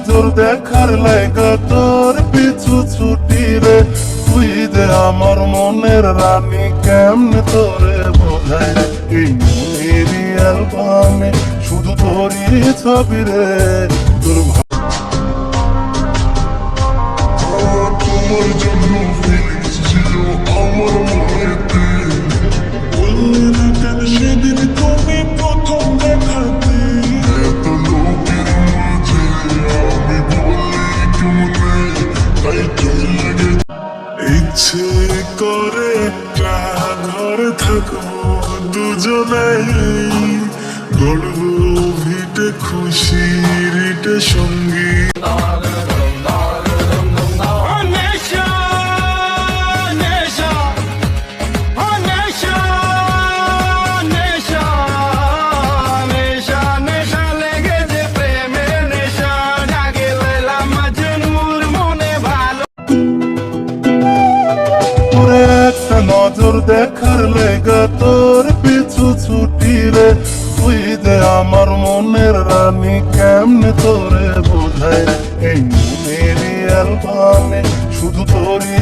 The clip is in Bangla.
নজর দেখার লাইগা তোর পিছু ছুটি রে। তুই দে আমার মনের রানী, কেমনে তোরে বোধায় এই মেরি অ্যালবামে শুধু তোরই ছবি রে। তোর ইচ্ছে করে ঘরে থাকব দুজনেই। গড়ব ভিটে খুশি রিটে সঙ্গী। নজর দেখার লেগা তোর পিছু ছুটি রে। তুই দে আমার মনের রানী, কেমনে তোরে বোঝায়? এই মেরি অ্যালবামে শুধু তোরই